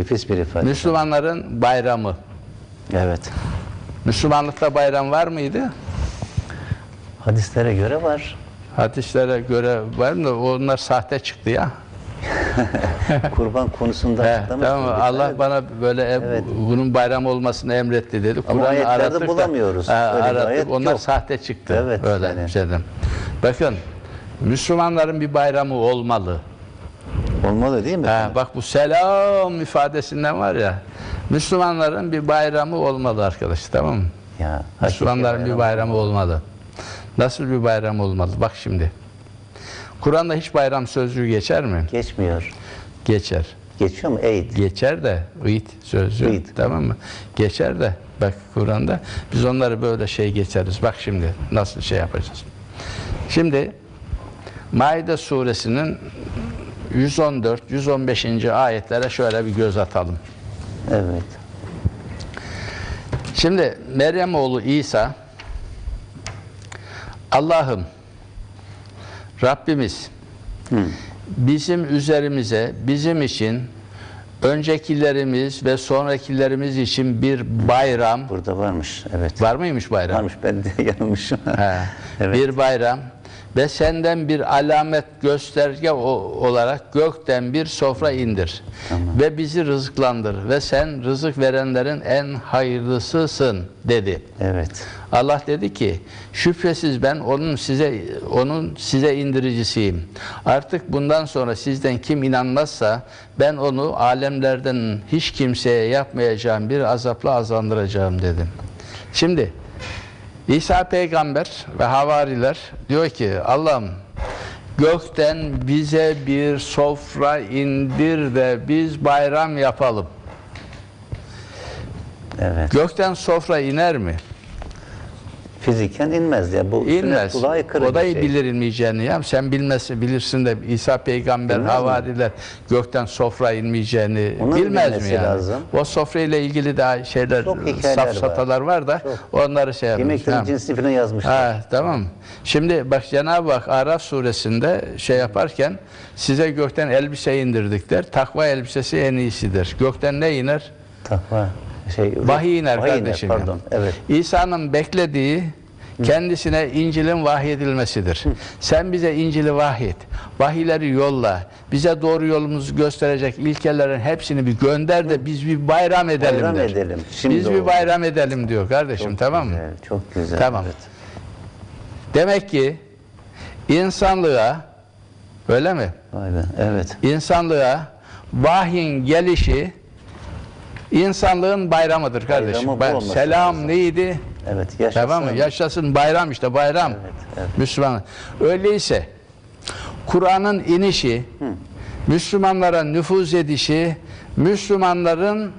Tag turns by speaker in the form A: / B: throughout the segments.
A: Nefis bir ifade.
B: Müslümanların bayramı.
A: Evet.
B: Müslümanlıkta bayram var mıydı?
A: Hadislere göre var.
B: Hadislere göre var mı? Onlar sahte çıktı ya.
A: Kurban konusunda
B: He, tamam mı? Allah
A: Evet.
B: bana böyle
A: Evet.
B: bunun bayram olmasını emretti dedi. Kur'an'ı arattık da-
A: bulamıyoruz. Bir
B: arattık. Onlar
A: yok.
B: sahte çıktı.
A: Evet,
B: Öyle
A: yani.
B: şeyden. Bakın Müslümanların bir bayramı olmalı.
A: Olmalı değil mi?
B: Ha, bak bu selam ifadesinden var ya. Müslümanların bir bayramı olmalı arkadaş tamam mı?
A: Ya,
B: Müslümanların bir
A: bayram.
B: bayramı olmalı. Nasıl bir bayram olmalı? Bak şimdi. Kur'an'da hiç bayram sözcüğü geçer mi?
A: Geçmiyor.
B: Geçer.
A: Geçiyor mu? Eid.
B: Geçer de Eid sözcüğü
A: Eid.
B: tamam mı? Geçer de bak Kur'an'da biz onları böyle şey geçeriz. Bak şimdi nasıl şey yapacağız. Şimdi Maide suresinin 114 115. ayetlere şöyle bir göz atalım.
A: Evet.
B: Şimdi Meryem oğlu İsa Allah'ım Rabbimiz bizim üzerimize bizim için öncekilerimiz ve sonrakilerimiz için bir bayram
A: Burada varmış. Evet.
B: var mıymış bayram?
A: Varmış. Ben de yanılmışım.
B: He.
A: Evet.
B: Bir bayram ve senden bir alamet gösterge olarak gökten bir sofra indir. Ve bizi rızıklandır ve sen rızık verenlerin en hayırlısısın dedi.
A: Evet.
B: Allah dedi ki şüphesiz ben onun size onun size indiricisiyim. Artık bundan sonra sizden kim inanmazsa ben onu alemlerden hiç kimseye yapmayacağım bir azapla azandıracağım dedim. Şimdi İsa peygamber ve havariler diyor ki Allah'ım gökten bize bir sofra indir de biz bayram yapalım.
A: Evet.
B: Gökten sofra iner mi?
A: Fiziken inmez ya. Bu
B: İnmez.
A: kulağa aykırı
B: O da
A: bir şey.
B: bilir inmeyeceğini ya. Sen bilmezsin bilirsin de İsa peygamber
A: Bilmez mi?
B: havariler gökten sofra inmeyeceğini
A: Onun
B: bilmez mi
A: bilmesi
B: yani?
A: lazım.
B: O sofra ile ilgili daha şeyler
A: Çok hikayeler
B: safsatalar var, da onları şey yapmış.
A: Yemeklerin
B: Ha.
A: cinsini falan yazmışlar.
B: Ha, tamam. Şimdi bak Cenab-ı Hak Araf suresinde şey yaparken size gökten elbise indirdik der. Takva elbisesi en iyisidir. Gökten ne iner?
A: Takva. Şey,
B: Vahiy iner kardeşim.
A: pardon. Evet.
B: İsa'nın beklediği kendisine İncil'in vahyedilmesidir. Sen bize İncil'i vahyet. Vahiyleri yolla. Bize doğru yolumuzu gösterecek ilkelerin hepsini bir gönder de biz bir bayram edelim
A: Bayram
B: der.
A: edelim. Şimdi
B: biz bir
A: oldu.
B: bayram edelim diyor kardeşim tamam mı?
A: Güzel, çok güzel.
B: Tamam.
A: Evet.
B: Demek ki insanlığa öyle mi?
A: Vay be. Evet.
B: İnsanlığa vahyin gelişi insanlığın bayramıdır kardeşim.
A: Bayramı
B: Selam neydi?
A: Evet. Yaşasın.
B: Tamam mı? Yaşasın bayram işte bayram.
A: Evet, evet.
B: Müslüman. Öyleyse Kur'an'ın inişi, Müslümanlara nüfuz edişi, Müslümanların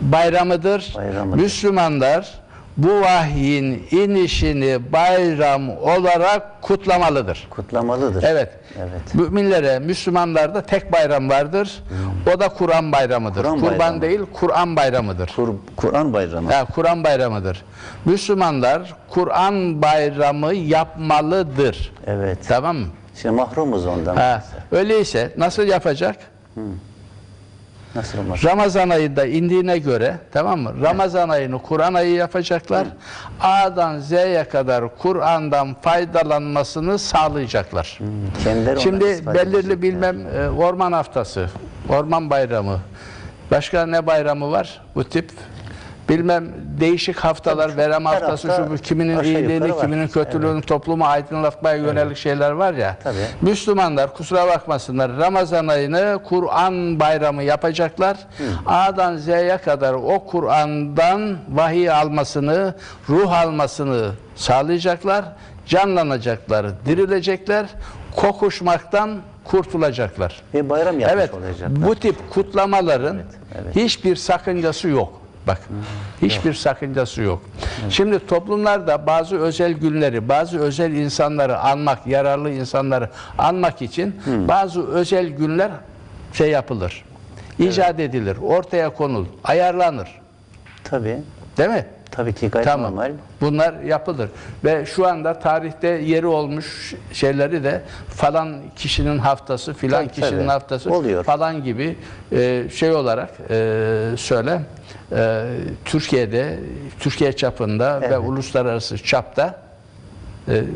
B: bayramıdır.
A: Bayramıdır.
B: Müslümanlar bu vahyin inişini bayram olarak kutlamalıdır.
A: Kutlamalıdır.
B: Evet.
A: Evet.
B: Müminlere, Müslümanlarda tek bayram vardır. O da Kur'an bayramıdır.
A: Kur'an
B: Kurban
A: bayramı.
B: değil, Kur'an bayramıdır.
A: Kur- Kur'an bayramı.
B: Ha, Kur'an bayramıdır. Müslümanlar Kur'an bayramı yapmalıdır.
A: Evet.
B: Tamam mı?
A: Şimdi mahrumuz ondan.
B: Ha, öyleyse nasıl yapacak?
A: Nasıl olmaz?
B: Ramazan ayında indiğine göre tamam mı? Ramazan ayını Kur'an ayı yapacaklar. A'dan Z'ye kadar Kur'an'dan faydalanmasını sağlayacaklar.
A: Kendileri ondan
B: Şimdi belirli bilmem e, orman haftası, orman bayramı. Başka ne bayramı var bu tip? Bilmem değişik haftalar,
A: Tabii,
B: verem haftası,
A: hafta
B: şu bu, kiminin iyiliğini, kiminin kötülüğünü, toplumu aydınlatmaya yönelik şeyler var ya.
A: Tabii.
B: Müslümanlar kusura bakmasınlar Ramazan ayını Kur'an bayramı yapacaklar. A'dan Z'ye kadar o Kur'an'dan vahiy almasını, ruh almasını sağlayacaklar. Canlanacaklar, dirilecekler, kokuşmaktan kurtulacaklar.
A: Bir bayram yapmış
B: Evet,
A: olacaklar.
B: bu tip kutlamaların
A: evet.
B: hiçbir sakıncası yok. Bak, hiçbir sakıncası yok. Şimdi toplumlarda bazı özel günleri, bazı özel insanları anmak, yararlı insanları anmak için bazı özel günler şey yapılır. icat edilir, ortaya konul, ayarlanır.
A: Tabii.
B: Değil mi?
A: Tabii ki gayet
B: Tamam.
A: normal.
B: Bunlar yapılır. Ve şu anda tarihte yeri olmuş şeyleri de falan kişinin haftası, filan
A: Tabii,
B: kişinin
A: tabii.
B: haftası
A: Oluyor.
B: falan gibi e, şey olarak e, söyle e, Türkiye'de, Türkiye çapında ve
A: Evet.
B: uluslararası çapta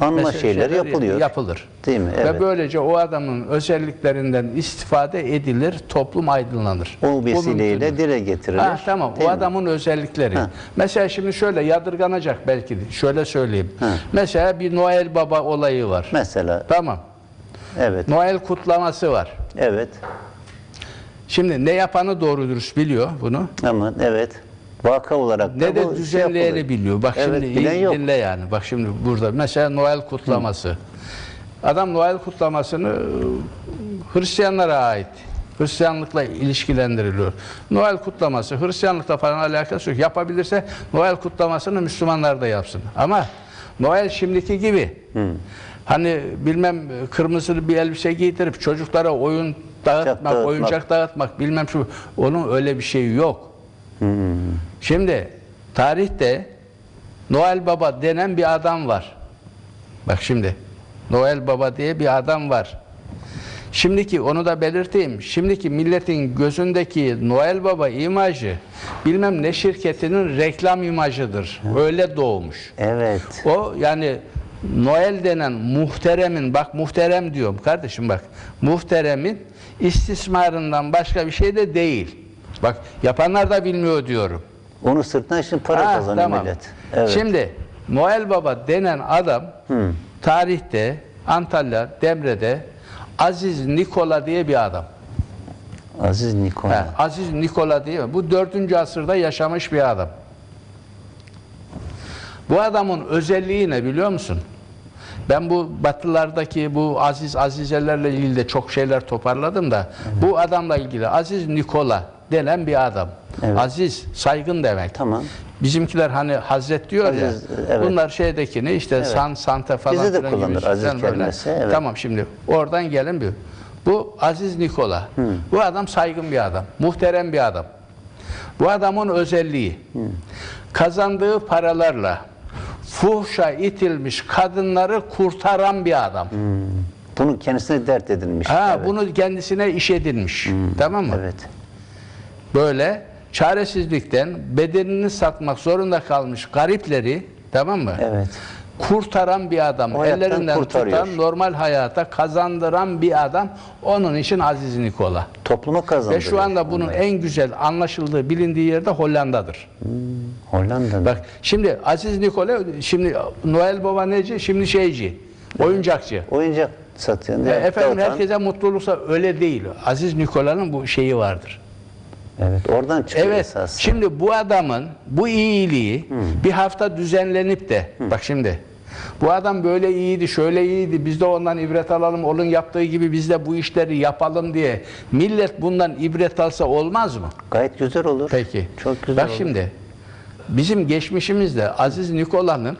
A: Anma
B: mesela
A: şeyleri yapılıyor.
B: Yapılır.
A: Değil mi?
B: Ve
A: Evet.
B: böylece o adamın özelliklerinden istifade edilir, toplum aydınlanır.
A: O vesileyle dile getirilir.
B: Ha, tamam
A: Değil
B: o
A: mi?
B: adamın özellikleri.
A: Ha.
B: Mesela şimdi şöyle yadırganacak belki. Şöyle söyleyeyim. Mesela bir Noel Baba olayı var.
A: Mesela
B: Tamam.
A: evet.
B: Noel kutlaması var.
A: Evet.
B: Şimdi ne yapanı doğru dürüst biliyor bunu.
A: Ama evet. Vaka olarak
B: Ne de
A: şey
B: düzenleyeni
A: yapılır.
B: biliyor. Bak
A: Evet,
B: şimdi iyi
A: yok.
B: dinle yani. Bak şimdi burada mesela Noel kutlaması. Adam Noel kutlamasını e, Hristiyanlara ait. Hristiyanlıkla ilişkilendiriliyor. Noel kutlaması Hristiyanlıkla falan alakası yok. Yapabilirse Noel kutlamasını Müslümanlar da yapsın. Ama Noel şimdiki gibi hani bilmem kırmızı bir elbise giydirip çocuklara oyun dağıtmak,
A: dağıtmak.
B: oyuncak dağıtmak bilmem şu onun öyle bir şeyi yok. Şimdi tarihte Noel Baba denen bir adam var. Bak şimdi Noel Baba diye bir adam var. Şimdiki onu da belirteyim. Şimdiki milletin gözündeki Noel Baba imajı bilmem ne şirketinin reklam imajıdır. Öyle doğmuş.
A: Evet.
B: O yani Noel denen muhteremin bak muhterem diyorum kardeşim bak muhteremin istismarından başka bir şey de değil. Bak yapanlar da bilmiyor diyorum.
A: Onu sırtına şimdi para
B: Ha,
A: kazanıyor
B: tamam.
A: millet. Evet.
B: Şimdi Noel Baba denen adam tarihte Antalya Demre'de Aziz Nikola diye bir adam.
A: Aziz Nikola.
B: Ha, Aziz Nikola diye bu 4. asırda yaşamış bir adam. Bu adamın özelliği ne biliyor musun? Ben bu batılardaki bu aziz azizelerle ilgili de çok şeyler toparladım da bu adamla ilgili Aziz Nikola denen bir adam.
A: Evet.
B: Aziz saygın demek.
A: Tamam.
B: Bizimkiler hani Hazret diyor ya.
A: Aziz, evet.
B: Bunlar şeydekini işte san santa falan
A: Bizde de
B: filan gibi
A: aziz
B: böyle.
A: kelimesi, evet.
B: Tamam şimdi oradan gelin bir. Bu Aziz Nikola. Bu adam saygın bir adam. Muhterem bir adam. Bu adamın özelliği kazandığı paralarla fuhşa itilmiş kadınları kurtaran bir adam.
A: Bunu kendisine dert edinmiş.
B: Ha
A: evet.
B: bunu kendisine iş edinmiş. Tamam mı?
A: Evet.
B: Böyle çaresizlikten bedenini satmak zorunda kalmış garipleri tamam mı?
A: Evet.
B: Kurtaran bir adam,
A: O
B: ellerinden
A: kurtarıyor.
B: tutan, normal hayata kazandıran bir adam. Onun için Aziz Nikola.
A: Topluma kazandırıyor.
B: Ve şu anda bunun
A: onları.
B: en güzel anlaşıldığı, bilindiği yerde Hollanda'dır.
A: Hollanda'da.
B: Bak şimdi Aziz Nikola, şimdi Noel Baba neci? Şimdi şeyci, oyuncakçı.
A: Oyuncak satıyor.
B: E, efendim herkese mutluluksa öyle değil. Aziz Nikola'nın bu şeyi vardır.
A: Evet. Oradan çıkıyor
B: Evet.
A: esas.
B: Şimdi bu adamın bu iyiliği bir hafta düzenlenip de bak şimdi bu adam böyle iyiydi, şöyle iyiydi. Biz de ondan ibret alalım. Onun yaptığı gibi biz de bu işleri yapalım diye millet bundan ibret alsa olmaz mı?
A: Gayet güzel olur.
B: Peki.
A: Çok güzel
B: Bak
A: olur.
B: şimdi bizim geçmişimizde Aziz Nikola'nın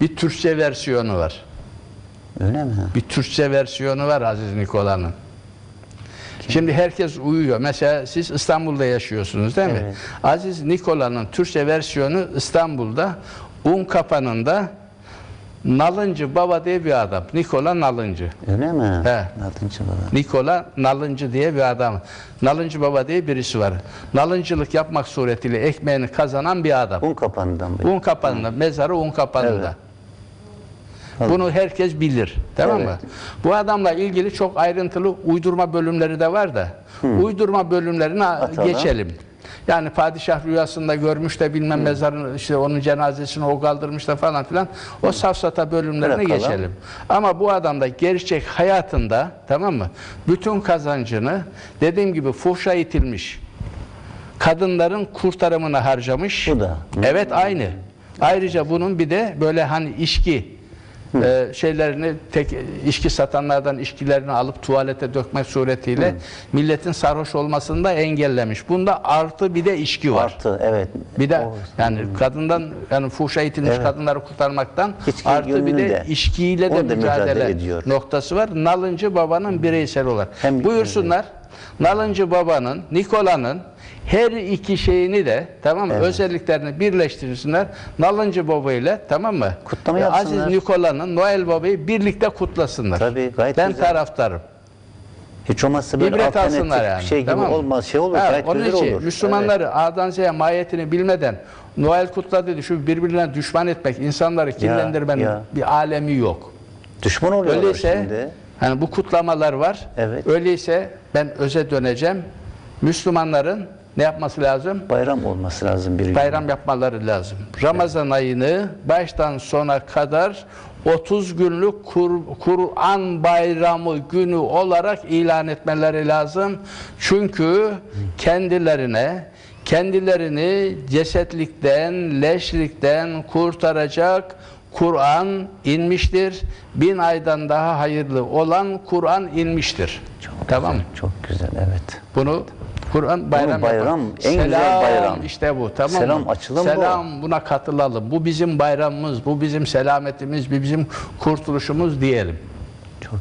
B: bir Türkçe versiyonu var.
A: Öyle mi?
B: Bir Türkçe versiyonu var Aziz Nikola'nın. Şimdi herkes uyuyor. Mesela siz İstanbul'da yaşıyorsunuz değil mi?
A: Evet.
B: Aziz Nikola'nın Türkçe versiyonu İstanbul'da Unkapanı'nda Nalıncı Baba diye bir adam. Nikola Nalıncı.
A: Öyle mi?
B: He.
A: Altıncı baba.
B: Nikola Nalıncı diye bir adam. Nalıncı Baba diye birisi var. Nalıncılık yapmak suretiyle ekmeğini kazanan bir adam.
A: Un kapanından.
B: Un kapanında, mezarı un kapanında. Bunu herkes bilir. Tamam mı?
A: Evet.
B: Bu adamla ilgili çok ayrıntılı uydurma bölümleri de var da. Uydurma bölümlerine
A: Atalım.
B: geçelim. Yani padişah rüyasında görmüş de bilmem mezarını işte onun cenazesini o kaldırmış da falan filan. O safsata bölümlerine
A: Bırakalım.
B: geçelim. Ama bu adam da gerçek hayatında tamam mı? Bütün kazancını dediğim gibi fuhşa itilmiş kadınların kurtarımına harcamış.
A: Bu da.
B: Evet aynı. Ayrıca bunun bir de böyle hani içki e, şeylerini tek içki satanlardan içkilerini alıp tuvalete dökmek suretiyle milletin sarhoş olmasını da engellemiş. Bunda artı bir de içki var.
A: Artı evet.
B: Bir de
A: O-
B: yani kadından yani fuhşa itilmiş
A: Evet.
B: kadınları kurtarmaktan
A: İçki
B: artı bir de
A: de,
B: içkiyle de
A: mücadele
B: mücadele
A: ediyor.
B: noktası var. Nalıncı babanın bireysel olarak.
A: Hem-
B: Buyursunlar. Nalıncı Baba'nın, Nikola'nın her iki şeyini de tamam mı?
A: Evet.
B: Özelliklerini birleştirsinler. Nalıncı Baba ile tamam mı?
A: Kutlama
B: Ve
A: yapsınlar.
B: Aziz Nikola'nın Noel Baba'yı birlikte kutlasınlar.
A: Tabii, gayet
B: ben
A: güzel.
B: taraftarım.
A: Hiç olmazsa böyle
B: İbret alsınlar yani.
A: bir şey gibi
B: tamam
A: olmaz. Şey olur, gayet
B: onun için
A: olur.
B: Müslümanları A'dan Z'ye mahiyetini bilmeden Noel kutladı şu birbirine düşman etmek, insanları kinlendirmenin
A: ya.
B: bir alemi yok.
A: Evet. Düşman oluyorlar
B: Öyleyse
A: şimdi.
B: Hani bu kutlamalar var.
A: Evet.
B: Öyleyse ben öze döneceğim. Müslümanların ne yapması lazım?
A: Bayram olması lazım bir gün.
B: Bayram yapmaları lazım. Ramazan ayını baştan sona kadar 30 günlük Kur- Kur'an bayramı günü olarak ilan etmeleri lazım. Çünkü kendilerine kendilerini cesetlikten, leşlikten kurtaracak Kur'an inmiştir. Bin aydan daha hayırlı olan Kur'an inmiştir.
A: Çok
B: tamam
A: güzel, Çok güzel evet.
B: Bunu Kur'an bayram
A: bayram,
B: yapalım.
A: en güzel
B: Selam
A: bayram.
B: işte bu tamam
A: Selam
B: mı?
A: açılım bu.
B: Selam buna katılalım. Bu bizim bayramımız, bu bizim selametimiz, bu bizim kurtuluşumuz diyelim.
A: Çok